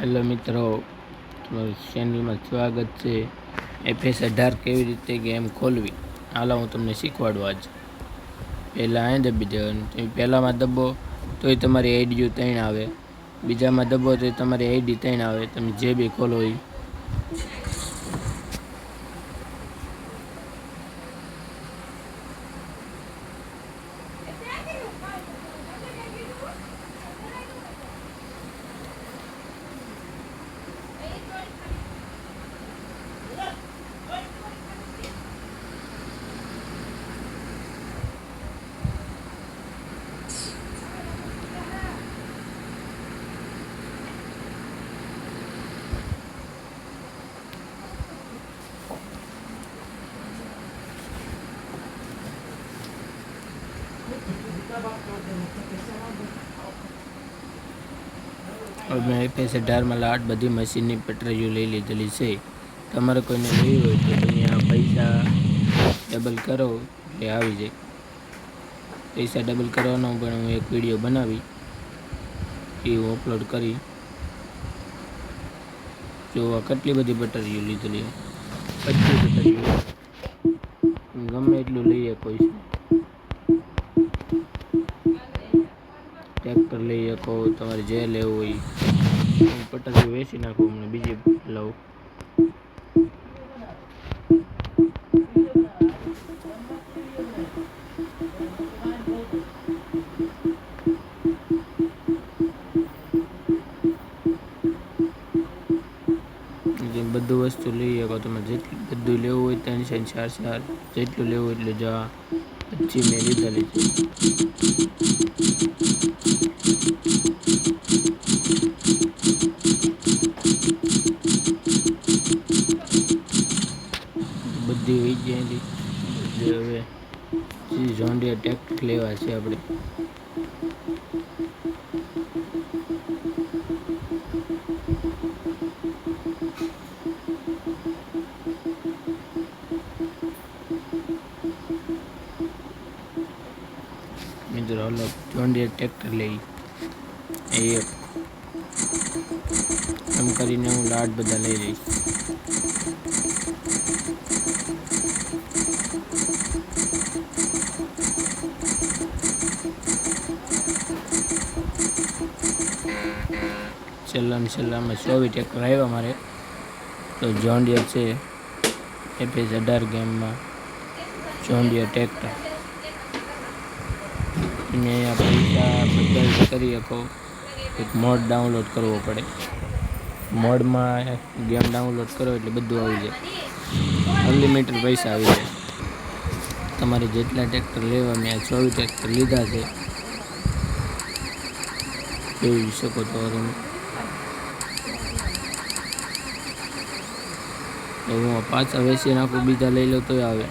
Hello મિત્રો, તમારું ચેનલમાં સ્વાગત છે. એફએસ અઢાર કેવી રીતે ગેમ ખોલવી? હાલો, હું તમને શીખવાડું આજ. પહેલાં અહીં દબી દેવાનું તમે પહેલાંમાં દબો, તોય તમારી આઈડીયું ત્રણ આવે. બીજામાં દબો, તોય તમારી આઈડી ત્રણ આવે. તમે જે બી ખોલો એ મેં એફએસ અઢારમાં લાટ બધી મશીનની પેટરીઓ લઈ લીધેલી છે તમારે કોઈને લેવી હોય તો અહીંયા પૈસા ડબલ કરો એટલે આવી જાય પૈસા ડબલ કરવાનો પણ હું એક વીડિયો બનાવી એ હું અપલોડ કરી જોવા કેટલી બધી બટરીઓ લીધેલી પચીસ બટરીઓ ગમે એટલું લઈએ કોઈ ટ્રેક્ટર લઈ શકો તમારે જે લેવું હોય હું પટરીઓ વેચી નાખું અમને બીજી લઉં. જે બધું વસ્તુ લઈ શકો, તમે જેટલું બધું લેવું હોય ત્રણ ચાર ચાર ચાર, જેટલું લેવું હોય એટલું જા. પછી મેં લીધેલી છે બધી હોઈ જાય જે હવે ઝોન્ડી અટેક લેવા છે આપણે. મિત્રો, હલો જોન્ડિયા ટ્રેક્ટર લઈ. એ એમ કરીને હું લાડ બધા લઈ લઈશ છેલ્લામાં છેલ્લામાં ચોવીસ ટ્રેક્ટર આવ્યા મારે. તો જોન્ડિયર છે. એપીએસ અઢાર ગેમમાં જોન્ડિયર ટ્રેક્ટર તમે અહીંયા પૈસા બધા કરી શકો. એક મોડ ડાઉનલોડ કરવો પડે. મોડમાં ગેમ ડાઉનલોડ કરો એટલે બધું આવી જાય. અનલિમિટેડ પૈસા આવી જાય. તમારે જેટલા ટ્રેક્ટર લેવા મેં ચોવીસ ટ્રેક્ટર લીધા છે. જોઈ શકો તો તમે તો હું પાછા વેચી નાખું બીજા લઈ લો તોય આવે.